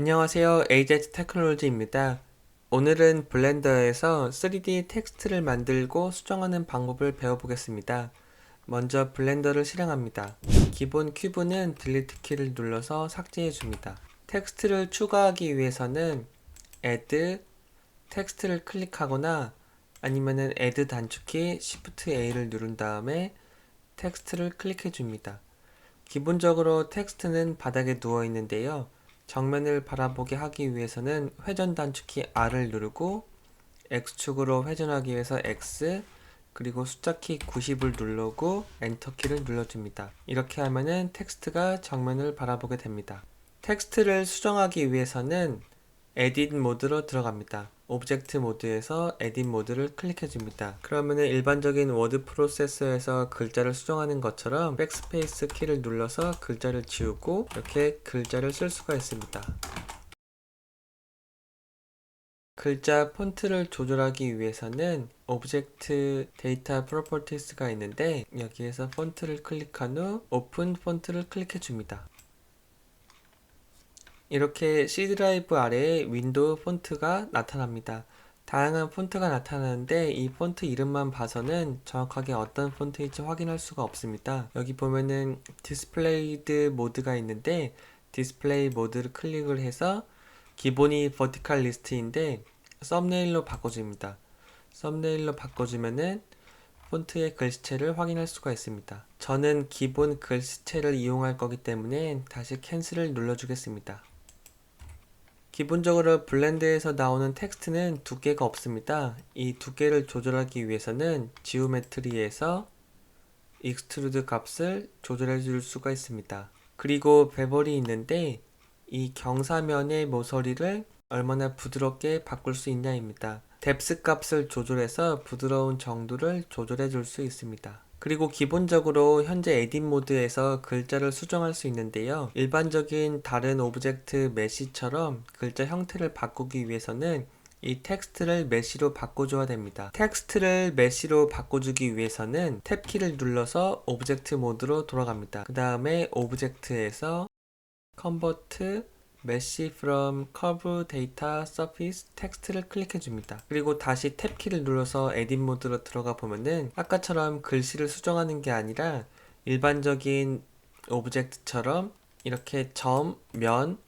안녕하세요. AZ 테크놀로지입니다. 오늘은 블렌더에서 3D 텍스트를 만들고 수정하는 방법을 배워보겠습니다. 먼저 블렌더를 실행합니다. 기본 큐브는 딜리트 키를 눌러서 삭제해 줍니다. 텍스트를 추가하기 위해서는 Add, 텍스트를 클릭하거나 아니면은 Add 단축키 Shift A를 누른 다음에 텍스트를 클릭해 줍니다. 기본적으로 텍스트는 바닥에 누워 있는데요. 정면을 바라보게 하기 위해서는 회전 단축키 R을 누르고 X축으로 회전하기 위해서 X 그리고 숫자키 90을 누르고 엔터키를 눌러줍니다. 이렇게 하면은 텍스트가 정면을 바라보게 됩니다. 텍스트를 수정하기 위해서는 에딧 모드로 들어갑니다. 오브젝트 모드에서 에딧 모드를 클릭해 줍니다. 그러면은 일반적인 워드 프로세서에서 글자를 수정하는 것처럼 백스페이스 키를 눌러서 글자를 지우고 이렇게 글자를 쓸 수가 있습니다. 글자 폰트를 조절하기 위해서는 오브젝트 데이터 프로퍼티스가 있는데 여기에서 폰트를 클릭한 후 오픈 폰트를 클릭해 줍니다. 이렇게 C 드라이브 아래에 윈도우 폰트가 나타납니다. 다양한 폰트가 나타나는데 이 폰트 이름만 봐서는 정확하게 어떤 폰트인지 확인할 수가 없습니다. 여기 보면은 디스플레이드 모드가 있는데 디스플레이 모드를 클릭을 해서 기본이 버티칼 리스트인데 썸네일로 바꿔줍니다. 썸네일로 바꿔주면은 폰트의 글씨체를 확인할 수가 있습니다. 저는 기본 글씨체를 이용할 거기 때문에 다시 캔슬을 눌러주겠습니다. 기본적으로 블렌드에서 나오는 텍스트는 두께가 없습니다. 이 두께를 조절하기 위해서는 지오메트리에서 익스트루드 값을 조절해 줄 수가 있습니다. 그리고 베벌이 있는데 이 경사면의 모서리를 얼마나 부드럽게 바꿀 수 있냐입니다. 뎁스 값을 조절해서 부드러운 정도를 조절해 줄 수 있습니다. 그리고 기본적으로 현재 에딧 모드에서 글자를 수정할 수 있는데요. 일반적인 다른 오브젝트 메시처럼 글자 형태를 바꾸기 위해서는 이 텍스트를 메시로 바꿔줘야 됩니다. 텍스트를 메시로 바꿔주기 위해서는 탭키를 눌러서 오브젝트 모드로 돌아갑니다. 그 다음에 오브젝트에서 mesh from curve data surface 텍스트를 클릭해 줍니다. 그리고 다시 탭키를 눌러서 에딧 모드로 들어가 보면은 아까처럼 글씨를 수정하는 게 아니라 일반적인 오브젝트처럼 이렇게 점, 면,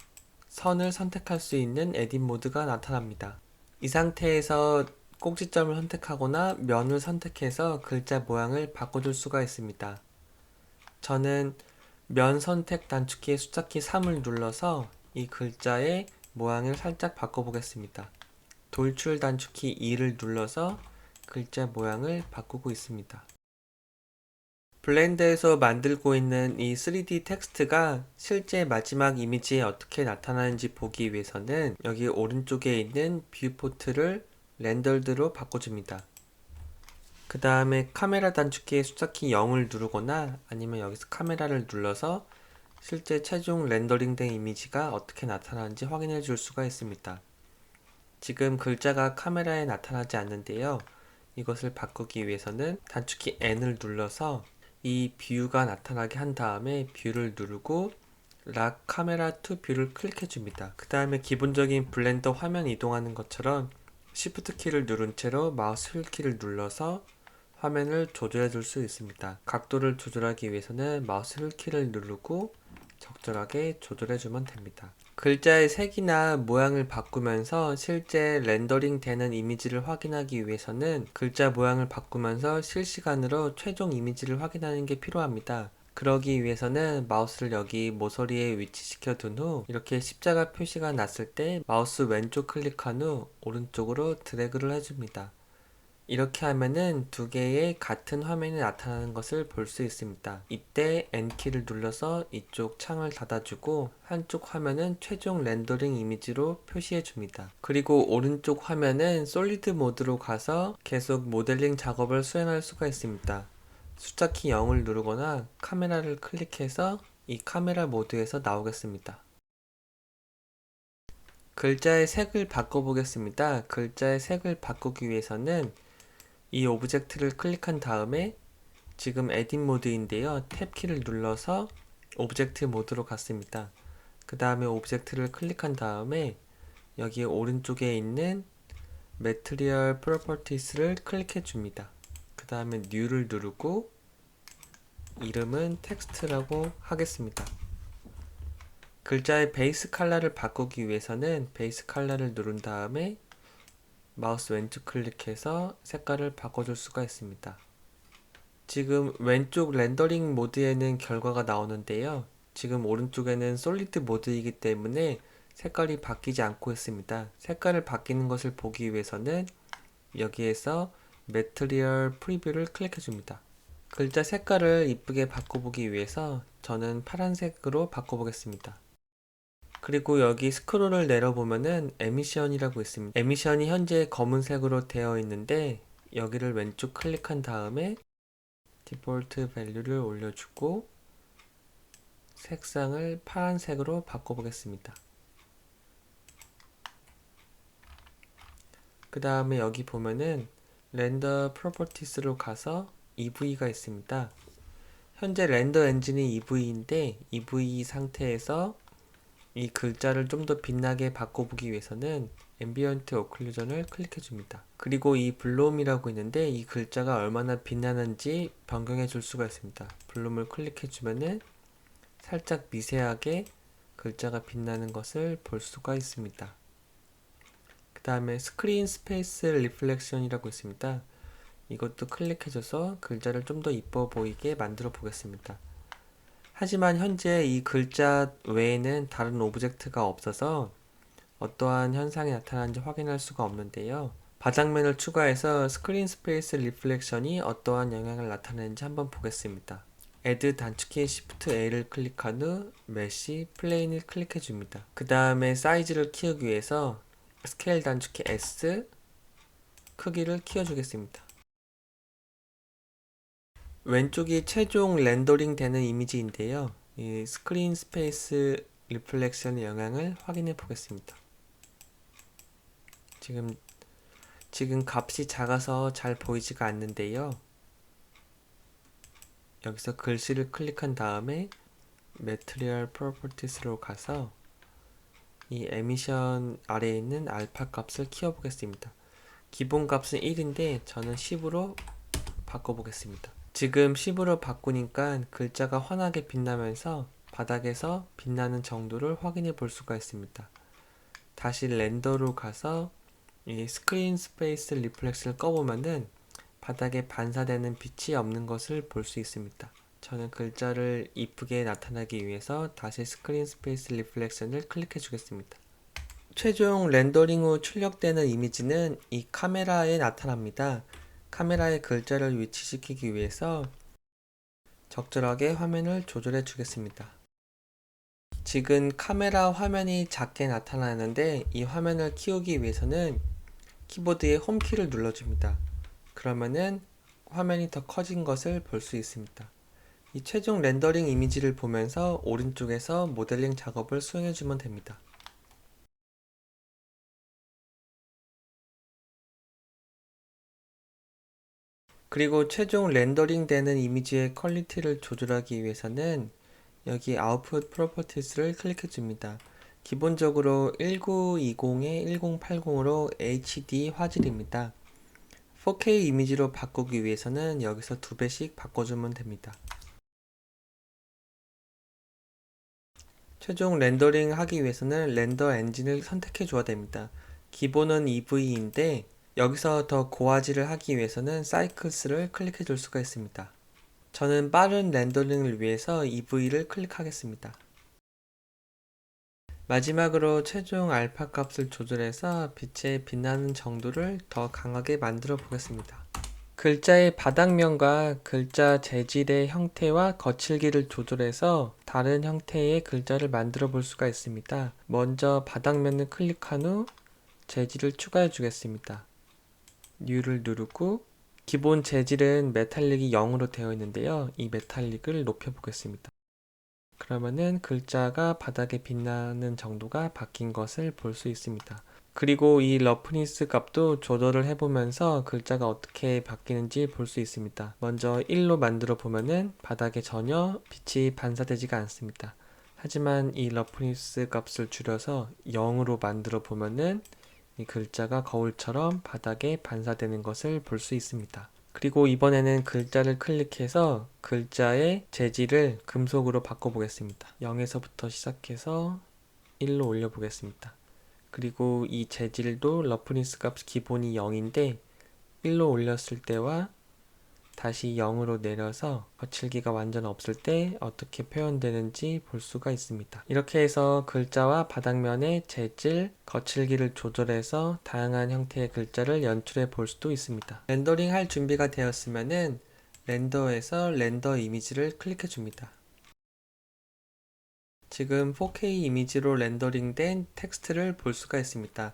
선을 선택할 수 있는 에딧 모드가 나타납니다. 이 상태에서 꼭지점을 선택하거나 면을 선택해서 글자 모양을 바꿔줄 수가 있습니다. 저는 면 선택 단축키의 숫자키 3을 눌러서 이 글자의 모양을 살짝 바꿔보겠습니다. 돌출 단축키 2를 눌러서 글자 모양을 바꾸고 있습니다. 블렌더에서 만들고 있는 이 3D 텍스트가 실제 마지막 이미지에 어떻게 나타나는지 보기 위해서는 여기 오른쪽에 있는 뷰포트를 렌더드로 바꿔줍니다. 그 다음에 카메라 단축키의 숫자키 0을 누르거나 아니면 여기서 카메라를 눌러서 실제 최종 렌더링된 이미지가 어떻게 나타나는지 확인해 줄 수가 있습니다. 지금 글자가 카메라에 나타나지 않는데요. 이것을 바꾸기 위해서는 단축키 N을 눌러서 이 뷰가 나타나게 한 다음에 뷰를 누르고 락 카메라 투 뷰를 클릭해 줍니다. 그 다음에 기본적인 블렌더 화면 이동하는 것처럼 Shift 키를 누른 채로 마우스 휠 키를 눌러서 화면을 조절해 줄 수 있습니다. 각도를 조절하기 위해서는 마우스 휠 키를 누르고 적절하게 조절해주면 됩니다. 글자의 색이나 모양을 바꾸면서 실제 렌더링 되는 이미지를 확인하기 위해서는 글자 모양을 바꾸면서 실시간으로 최종 이미지를 확인하는 게 필요합니다. 그러기 위해서는 마우스를 여기 모서리에 위치시켜 둔 후 이렇게 십자가 표시가 났을 때 마우스 왼쪽 클릭한 후 오른쪽으로 드래그를 해줍니다. 이렇게 하면은 두 개의 같은 화면이 나타나는 것을 볼 수 있습니다. 이때 N키를 눌러서 이쪽 창을 닫아주고 한쪽 화면은 최종 렌더링 이미지로 표시해 줍니다. 그리고 오른쪽 화면은 솔리드 모드로 가서 계속 모델링 작업을 수행할 수가 있습니다. 숫자키 0을 누르거나 카메라를 클릭해서 이 카메라 모드에서 나오겠습니다. 글자의 색을 바꿔보겠습니다. 글자의 색을 바꾸기 위해서는 이 오브젝트를 클릭한 다음에 지금 에딧 모드인데요. 탭 키를 눌러서 오브젝트 모드로 갔습니다. 그 다음에 오브젝트를 클릭한 다음에 여기 오른쪽에 있는 Material Properties를 클릭해 줍니다. 그 다음에 New를 누르고 이름은 텍스트라고 하겠습니다. 글자의 베이스 컬러를 바꾸기 위해서는 베이스 컬러를 누른 다음에 마우스 왼쪽 클릭해서 색깔을 바꿔줄 수가 있습니다. 지금 왼쪽 렌더링 모드에는 결과가 나오는데요. 지금 오른쪽에는 솔리드 모드이기 때문에 색깔이 바뀌지 않고 있습니다. 색깔을 바뀌는 것을 보기 위해서는 여기에서 Material Preview를 클릭해 줍니다. 글자 색깔을 이쁘게 바꿔보기 위해서 저는 파란색으로 바꿔보겠습니다. 그리고 여기 스크롤을 내려보면은 에미션이라고 있습니다. 에미션이 현재 검은색으로 되어 있는데 여기를 왼쪽 클릭한 다음에 디폴트 밸류를 올려주고 색상을 파란색으로 바꿔보겠습니다. 그 다음에 여기 보면은 렌더 프로퍼티스로 가서 EV가 있습니다. 현재 렌더 엔진이 EV인데 EV 상태에서 이 글자를 좀 더 빛나게 바꿔보기 위해서는 앰비언트 오클루전을 클릭해 줍니다. 그리고 이 블룸이라고 있는데 이 글자가 얼마나 빛나는지 변경해 줄 수가 있습니다. 블룸을 클릭해 주면은 살짝 미세하게 글자가 빛나는 것을 볼 수가 있습니다. 그 다음에 스크린 스페이스 리플렉션이라고 있습니다. 이것도 클릭해줘서 글자를 좀 더 이뻐 보이게 만들어 보겠습니다. 하지만 현재 이 글자 외에는 다른 오브젝트가 없어서 어떠한 현상이 나타나는지 확인할 수가 없는데요. 바닥면을 추가해서 스크린 스페이스 리플렉션이 어떠한 영향을 나타내는지 한번 보겠습니다. Add 단축키 Shift A를 클릭한 후 메시 플레인을 클릭해 줍니다. 그 다음에 사이즈를 키우기 위해서 스케일 단축키 S 크기를 키워 주겠습니다. 왼쪽이 최종 렌더링 되는 이미지인데요. 이 스크린 스페이스 리플렉션의 영향을 확인해 보겠습니다. 지금 지금 값이 작아서 잘 보이지가 않는데요. 여기서 글씨를 클릭한 다음에 Material Properties로 가서 이 에미션 아래에 있는 알파 값을 키워보겠습니다. 기본 값은 1인데 저는 10으로 바꿔보겠습니다. 지금 10으로 바꾸니까 글자가 환하게 빛나면서 바닥에서 빛나는 정도를 확인해 볼 수가 있습니다. 다시 렌더로 가서 이 스크린 스페이스 리플렉스를 꺼보면은 바닥에 반사되는 빛이 없는 것을 볼 수 있습니다. 저는 글자를 이쁘게 나타나기 위해서 다시 스크린 스페이스 리플렉션을 클릭해 주겠습니다. 최종 렌더링 후 출력되는 이미지는 이 카메라에 나타납니다. 카메라에 글자를 위치시키기 위해서 적절하게 화면을 조절해 주겠습니다. 지금 카메라 화면이 작게 나타나는데 이 화면을 키우기 위해서는 키보드의 홈키를 눌러줍니다. 그러면은 화면이 더 커진 것을 볼 수 있습니다. 이 최종 렌더링 이미지를 보면서 오른쪽에서 모델링 작업을 수행해 주면 됩니다. 그리고 최종 렌더링 되는 이미지의 퀄리티를 조절하기 위해서는 여기 아웃풋 프로퍼티스를 클릭해 줍니다. 기본적으로 1920에 1080으로 HD 화질입니다. 4K 이미지로 바꾸기 위해서는 여기서 두 배씩 바꿔주면 됩니다. 최종 렌더링 하기 위해서는 렌더 엔진을 선택해 줘야 됩니다. 기본은 EV인데 여기서 더 고화질을 하기 위해서는 사이클스를 클릭해 줄 수가 있습니다. 저는 빠른 렌더링을 위해서 EV를 클릭하겠습니다. 마지막으로 최종 알파 값을 조절해서 빛의 빛나는 정도를 더 강하게 만들어 보겠습니다. 글자의 바닥면과 글자 재질의 형태와 거칠기를 조절해서 다른 형태의 글자를 만들어 볼 수가 있습니다. 먼저 바닥면을 클릭한 후 재질을 추가해 주겠습니다. New를 누르고 기본 재질은 메탈릭이 0으로 되어 있는데요. 이 메탈릭을 높여 보겠습니다. 그러면은 글자가 바닥에 빛나는 정도가 바뀐 것을 볼 수 있습니다. 그리고 이 러프니스 값도 조절을 해보면서 글자가 어떻게 바뀌는지 볼 수 있습니다. 먼저 1로 만들어 보면은 바닥에 전혀 빛이 반사되지가 않습니다. 하지만 이 러프니스 값을 줄여서 0으로 만들어 보면은 이 글자가 거울처럼 바닥에 반사되는 것을 볼 수 있습니다. 그리고 이번에는 글자를 클릭해서 글자의 재질을 금속으로 바꿔보겠습니다. 0에서부터 시작해서 1로 올려보겠습니다. 그리고 이 재질도 러프니스 값 기본이 0인데 1로 올렸을 때와 다시 0으로 내려서 거칠기가 완전 없을 때 어떻게 표현되는지 볼 수가 있습니다. 이렇게 해서 글자와 바닥면의 재질, 거칠기를 조절해서 다양한 형태의 글자를 연출해 볼 수도 있습니다. 렌더링 할 준비가 되었으면은 렌더에서 렌더 이미지를 클릭해 줍니다. 지금 4K 이미지로 렌더링된 텍스트를 볼 수가 있습니다.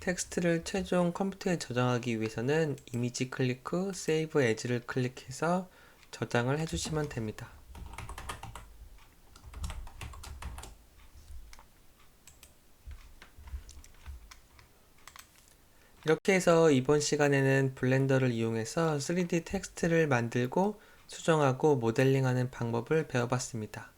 텍스트를 최종 컴퓨터에 저장하기 위해서는 이미지 클릭 후 세이브 에즈를 클릭해서 저장을 해주시면 됩니다. 이렇게 해서 이번 시간에는 블렌더를 이용해서 3D 텍스트를 만들고 수정하고 모델링하는 방법을 배워봤습니다.